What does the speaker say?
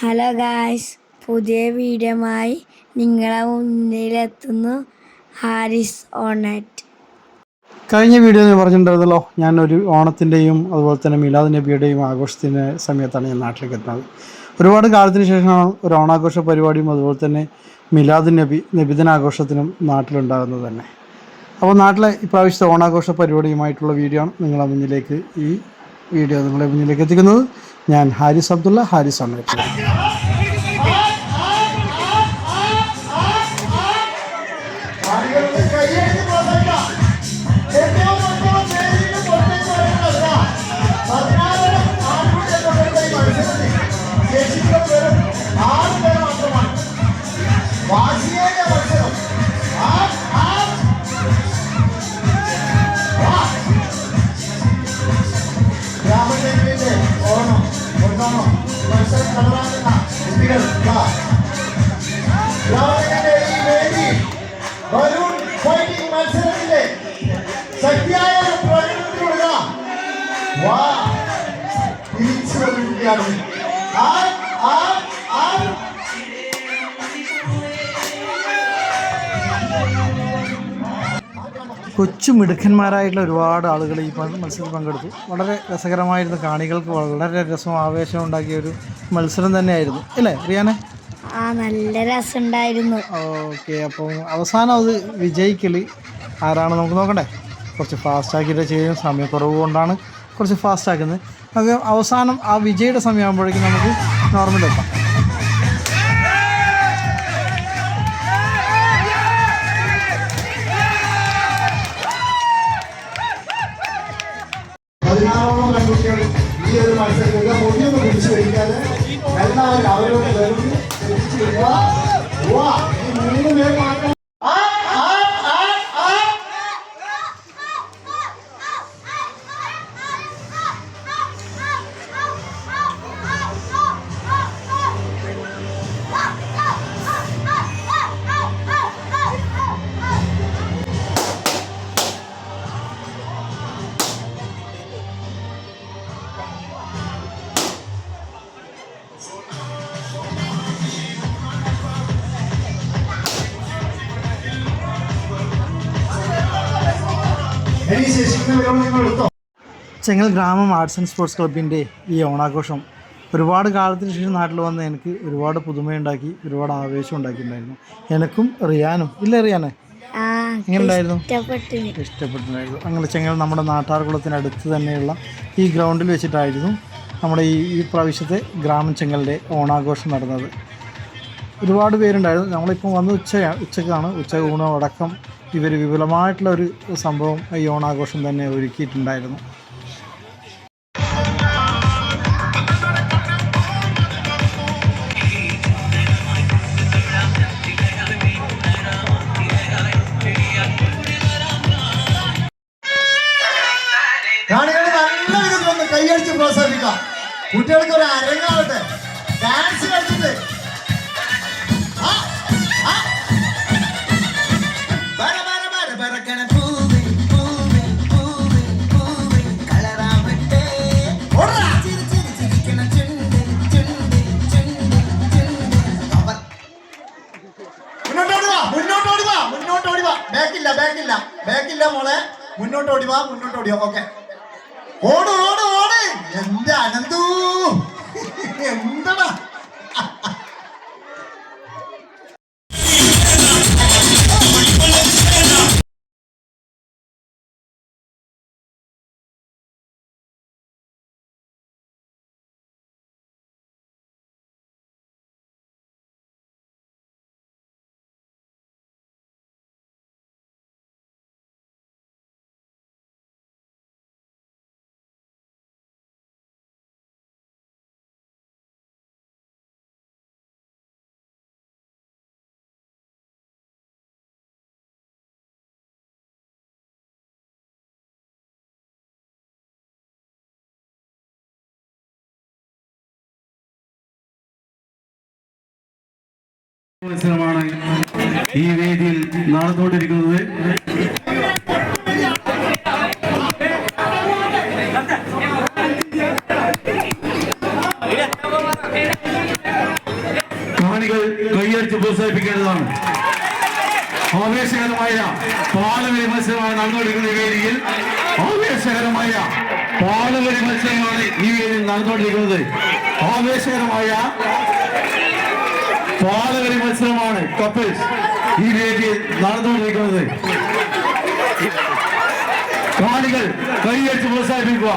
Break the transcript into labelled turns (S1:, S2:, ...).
S1: Hello guys പുതിയ വീഡിയോമായി നിങ്ങളെ മുന്നിലെത്തുന്നു ഹാരിസ് ഓണറ്റ്.
S2: കഴിഞ്ഞ വീഡിയോ ഞാൻ പറഞ്ഞിട്ടുണ്ടായിരുന്നല്ലോ ഞാനൊരു ഓണത്തിന്റെയും അതുപോലെ തന്നെ മിലാദ് നബിയുടെയും ആഘോഷത്തിന്റെ സമയത്താണ് ഞാൻ നാട്ടിലേക്ക് എത്തുന്നത്. ഒരുപാട് കാലത്തിന് ശേഷമാണ് ഒരു ഓണാഘോഷ പരിപാടിയും അതുപോലെ തന്നെ മിലാദ് നബി നബിദിനാഘോഷത്തിനും നാട്ടിലുണ്ടാകുന്നത് തന്നെ. അപ്പോൾ നാട്ടിലെ ഇപ്രാവശ്യത്തെ ഓണാഘോഷ പരിപാടിയുമായിട്ടുള്ള വീഡിയോ ആണ് നിങ്ങളെ മുന്നിലേക്ക് ഈ വീഡിയോ നിങ്ങളെ മുന്നിലേക്ക് എത്തിക്കുന്നത് ഞാൻ ഹാരിസ് അബ്ദുള്ള ഹാരിസ് ആണ്
S3: ആ
S2: കൊച്ചു മിടുക്കന്മാരായിട്ടുള്ള ഒരുപാട് ആളുകൾ ഈ മത്സരത്തിൽ പങ്കെടുത്തു. വളരെ രസകരമായിരുന്നു കാണികൾക്ക് വളരെ രസം ആവേശവും ഉണ്ടാക്കിയ ഒരു മത്സരം തന്നെയായിരുന്നു. അല്ലേ റിയാനെ?
S1: ആ നല്ല രസമുണ്ടായിരുന്നു.
S2: ഓക്കെ അപ്പോൾ അവസാനം അത് വിജയിക്കൽ ആരാണ് നമുക്ക് നോക്കണ്ടേ? കുറച്ച് ഫാസ്റ്റ് ആക്കിയിട്ട് ചെയ്യും. സമയക്കുറവ് കൊണ്ടാണ് കുറച്ച് ഫാസ്റ്റ് ആക്കുന്നത്. അത് അവസാനം ആ വിജയുടെ സമയമാകുമ്പോഴേക്കും നമുക്ക് നോർമൽ എത്താം.
S3: പതിനാറോളം ഈ ഒരു മുടിയൊന്ന് പിടിച്ചു എല്ലാവരും അവരോട് വെറുതെ ഈ മൂന്ന് പേർ
S2: ചെങ്ങൽ ഗ്രാമം ആർട്സ് ആൻഡ് സ്പോർട്സ് ക്ലബിന്റെ ഈ ഓണാഘോഷം ഒരുപാട് കാലത്തിന് ശേഷം നാട്ടിൽ വന്ന് എനിക്ക് ഒരുപാട് പുതുമയുണ്ടാക്കി ഒരുപാട് ആവേശം ഉണ്ടാക്കിയിട്ടുണ്ടായിരുന്നു. എനിക്കും റിയാനും. ഇല്ല റിയാനെ?
S1: ആ
S2: എങ്ങനെ ഉണ്ടായിരുന്നു
S1: ഇഷ്ടപ്പെട്ടു
S2: ഇഷ്ടപ്പെട്ടിട്ടുണ്ടായിരുന്നു. അങ്ങനെ ചെങ്ങൽ നമ്മുടെ നാട്ടാർകുളത്തിനടുത്ത് തന്നെയുള്ള ഈ ഗ്രൗണ്ടിൽ വെച്ചിട്ടായിരുന്നു നമ്മുടെ ഈ ഈ പ്രാവശ്യത്തെ ഗ്രാമം ചെങ്ങലിന്റെ ഓണാഘോഷം നടന്നത്. ഒരുപാട് പേരുണ്ടായിരുന്നു. ഞങ്ങളിപ്പോൾ വന്ന് ഉച്ചയാണ് ഉച്ചക്കാണ്. ഉച്ച ഊണ് അടക്കം ഇവർ വിപുലമായിട്ടുള്ള ഒരു സംഭവം ഈ ഓണാഘോഷം തന്നെ ഒരുക്കിയിട്ടുണ്ടായിരുന്നു.
S3: കൈയടിച്ച് കുട്ടികൾക്ക് ഒരു അരങ്ങാവട്ടെ. ഡാൻസ് കളിച്ചിട്ട് മുന്നോട്ടോടി വാ മുന്നോട്ടോടി വാ മുന്നോട്ടോടി വാ ബാക്കില്ല ബാക്കില്ല. ബാക്കില്ല മോളെ. മുന്നോട്ടോടി വാ മുന്നോട്ടോടി വാ ഓക്കെ. ഓട് ഓട് ഓട്. എന്റെ അനന്തു. എന്തടാ?
S4: മത്സരമാണ് ഈ വേദിയിൽ നടന്നുകൊണ്ടിരിക്കുന്നത്. കാണികൾ കൈയടിച്ച് പ്രോത്സാഹിപ്പിക്കേണ്ടതാണ്. ആവേശകരമായ പാലവരി മത്സരമാണ് നടന്നുകൊണ്ടിരിക്കുന്ന ഈ വേദിയിൽ. ആവേശകരമായ പാലവരി മത്സരമാണ് ഈ വേദിയിൽ നടന്നുകൊണ്ടിരിക്കുന്നത്. ആവേശകരമായ പാല മത്സരമാണ് കപ്പിൾസ് ഈ വേദിയിൽ നടന്നുകൊണ്ടിരിക്കുന്നത്. കാണികൾ കൈയടിച്ച് പ്രോത്സാഹിപ്പിക്കുക.